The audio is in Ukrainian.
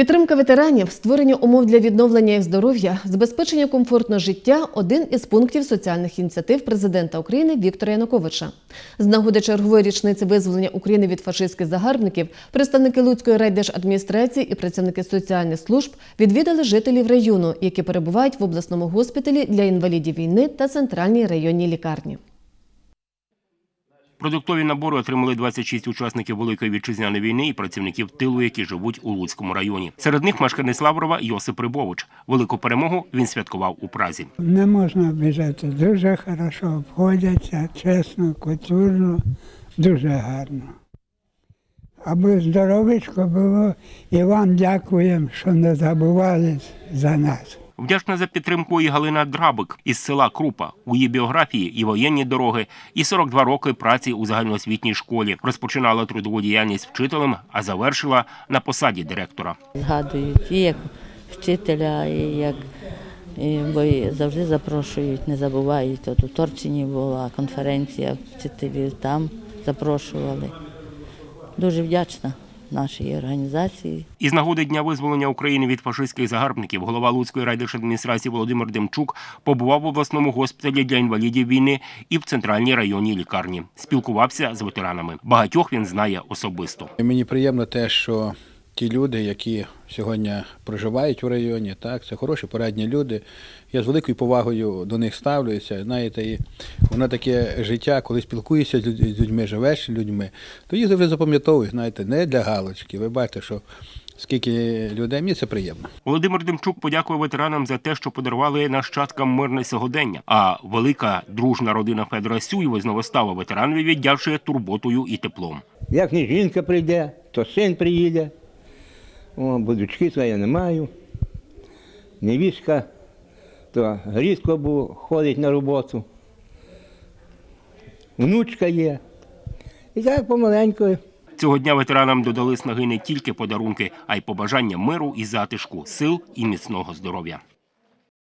Підтримка ветеранів, створення умов для відновлення їх здоров'я, забезпечення комфортного життя один із пунктів соціальних ініціатив президента України Віктора Януковича. З нагоди чергової річниці визволення України від фашистських загарбників представники Луцької райдержадміністрації і працівники соціальних служб відвідали жителів району, які перебувають в обласному госпіталі для інвалідів війни та центральній районній лікарні. Продуктові набори отримали 26 учасників Великої вітчизняної війни і працівників тилу, які живуть у Луцькому районі. Серед них мешканець Лаврова Йосип Рибович. Велику перемогу він святкував у Празі. Не можна обіжати. Дуже хорошо обходяться, чесно, культурно, дуже гарно. Аби здоровечко було, і вам дякуємо, що не забували за нас. Вдячна за підтримку і Галина Драбик із села Крупа. У її біографії і воєнні дороги, і 42 роки праці у загальноосвітній школі. Розпочинала трудову діяльність вчителем, а завершила на посаді директора. згадують і як вчителя, і як і, бо і завжди запрошують, не забувають. От у Торчині була конференція вчителів, там запрошували. Дуже вдячна нашій організації. Із нагоди дня визволення України від фашистських загарбників голова Луцької райдержадміністрації Володимир Демчук побував в обласному госпіталі для інвалідів війни і в центральній районній лікарні. Спілкувався з ветеранами. Багатьох він знає особисто. Мені приємно те, що ті люди, які сьогодні проживають в районі, так, це хороші, порадні люди. Я з великою повагою до них ставлюся. Знаєте, і воно таке життя, коли спілкуєшся з людьми, живеш з людьми, то їх завжди запам'ятовуєш, знаєте, не для галочки. Ви бачите, що скільки людей, мені це приємно. Володимир Демчук подякує ветеранам за те, що подарували нащадкам мирне сьогодення. А велика дружна родина Федора Сюєва з Новостава ветеранів віддячує турботою і теплом. Як не жінка прийде, то син приїде. О, будучки то я не маю. Невістка, то рідко був, ходить на роботу. Внучка є. І так помаленько. Цього дня ветеранам додали снаги не тільки подарунки, а й побажання миру і затишку, сил і міцного здоров'я.